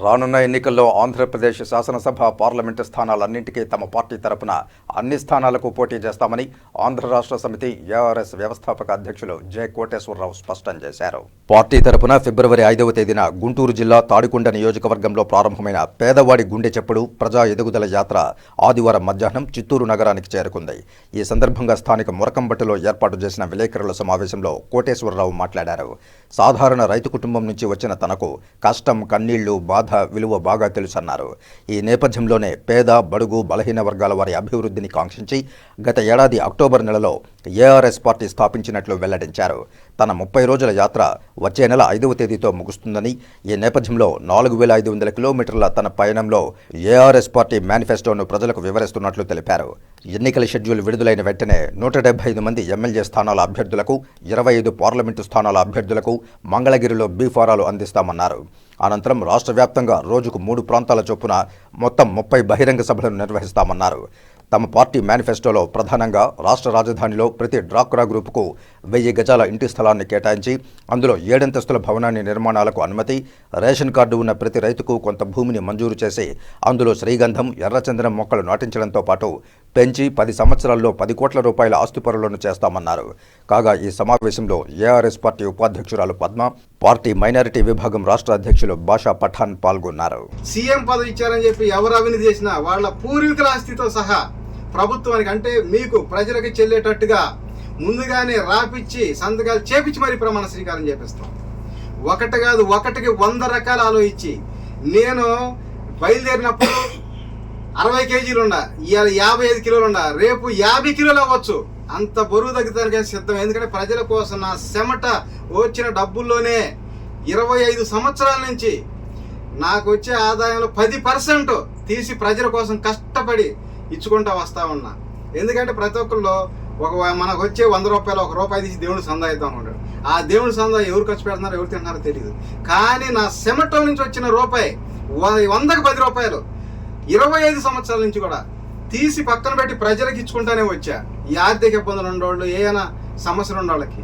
రానున్న ఎన్నికల్లో ఆంధ్రప్రదేశ్ శాసనసభ పార్లమెంటు స్థానాలన్నింటికీ తమ పార్టీ తరపున అన్ని స్థానాలకు పోటీ చేస్తామని ఆంధ్ర రాష్ట్ర సమితి ఏఆర్ఎస్ వ్యవస్థాపక అధ్యక్షులు జె కోటేశ్వరరావు స్పష్టం చేశారు. పార్టీ తరపున ఫిబ్రవరి ఐదవ తేదీన గుంటూరు జిల్లా తాడికొండ నియోజకవర్గంలో ప్రారంభమైన పేదవాడి గుండె చెప్పుడు ప్రజా ఎదుగుదల యాత్ర ఆదివారం మధ్యాహ్నం చిత్తూరు నగరానికి చేరుకుంది. ఈ సందర్భంగా స్థానిక మురకంబట్టులో ఏర్పాటు చేసిన విలేకరుల సమావేశంలో కోటేశ్వరరావు మాట్లాడారు. సాధారణ రైతు కుటుంబం నుంచి వచ్చిన తనకు కష్టం కన్నీళ్ళు బాధ విలువ బాగా తెలుసన్నారు. ఈ నేపథ్యంలోనే పేద బడుగు బలహీన వర్గాల వారి అభివృద్ధిని కాంక్షించి గత ఏడాది అక్టోబర్ నెలలో ఏఆర్ఎస్ పార్టీ స్థాపించినట్లు వెల్లడించారు. తన ముప్పై రోజుల యాత్ర వచ్చే నెల ఐదవ తేదీతో ముగుస్తుందని ఈ నేపథ్యంలో నాలుగు వేల ఐదు వందల కిలోమీటర్ల తన పయనంలో ఏఆర్ఎస్ పార్టీ మేనిఫెస్టోను ప్రజలకు వివరిస్తున్నట్లు తెలిపారు. ఎన్నికల షెడ్యూల్ విడుదలైన వెంటనే నూట డెబ్బై ఐదు మంది ఎమ్మెల్యే స్థానాల అభ్యర్థులకు ఇరవై ఐదు పార్లమెంటు స్థానాల అభ్యర్థులకు మంగళగిరిలో బీఫారాలు అందిస్తామన్నారు. అనంతరం రాష్ట్ర వ్యాప్తంగా రోజుకు మూడు ప్రాంతాల చొప్పున మొత్తం ముప్పై బహిరంగ సభలను నిర్వహిస్తామన్నారు. తమ పార్టీ మేనిఫెస్టోలో ప్రధానంగా రాష్ట్ర రాజధానిలో ప్రతి డ్రాక్రా గ్రూపుకు వెయ్యి గజాల ఇంటి స్థలాన్ని కేటాయించి అందులో ఏడంతస్తుల భవనాన్ని నిర్మాణాలకు అనుమతి రేషన్ కార్డు ఉన్న ప్రతి రైతుకు కొంత భూమిని మంజూరు చేసి అందులో శ్రీగంధం ఎర్రచందనం మొక్కలు నాటించడంతో పాటు పెంచి పది సంవత్సరాల్లో పది కోట్ల రూపాయల ఆస్తిపరులను చేస్తామన్నారు. కాగా ఈ సమావేశంలో ఏఆర్ఎస్ పార్టీ ఉపాధ్యక్షురాలు పద్మ పార్టీ మైనారిటీ విభాగం రాష్ట్ర అధ్యక్షులు బాషా పఠాన్ పాల్గొన్నారు. సీఎం పదవి ఇచ్చారని చెప్పి ఎవరు అవినీతి చేసినా వాళ్ళ పూర్వీకుల ఆస్తితో సహా ప్రభుత్వానికి అంటే మీకు ప్రజలకు చెల్లేటట్టుగా ముందుగానే రాపిచ్చి సంతకాలు చేపించి మరి ప్రమాణ స్వీకారం చేపిస్తాం. ఒకటి కాదు ఒకటికి వంద రకాల ఆలోచించి నేను బయలుదేరినప్పుడు అరవై కేజీలు ఉండ ఇవాళ యాభై ఐదు కిలోలు ఉండ రేపు యాభై కిలోలు అవ్వచ్చు. అంత బరువు తగ్గుతానికి సిద్ధం? ఎందుకంటే ప్రజల కోసం నా చెమట వచ్చిన డబ్బుల్లోనే ఇరవై ఐదు సంవత్సరాల నుంచి నాకు వచ్చే ఆదాయంలో పది పర్సెంట్ తీసి ప్రజల కోసం కష్టపడి ఇచ్చుకుంటా వస్తా ఉన్నా. ఎందుకంటే ప్రతి ఒక్కళ్ళు ఒక మనకు వచ్చే వంద రూపాయలు ఒక రూపాయి తీసి దేవుడు సందా ఇద్దాం అనుకుంటాడు ఆ దేవుడి సందా ఎవరు ఖర్చు పెడుతున్నారో ఎవరు తింటున్నారో తెలియదు కానీ నా సెమటో నుంచి వచ్చిన రూపాయి వందకు పది రూపాయలు. ఇరవై ఐదు సంవత్సరాల నుంచి కూడా తీసి పక్కన పెట్టి ప్రజలకు ఇచ్చుకుంటానే వచ్చా. ఈ ఆర్థిక ఇబ్బందులు ఉండేవాళ్ళు ఏమైనా సమస్యలు ఉండేవాళ్ళకి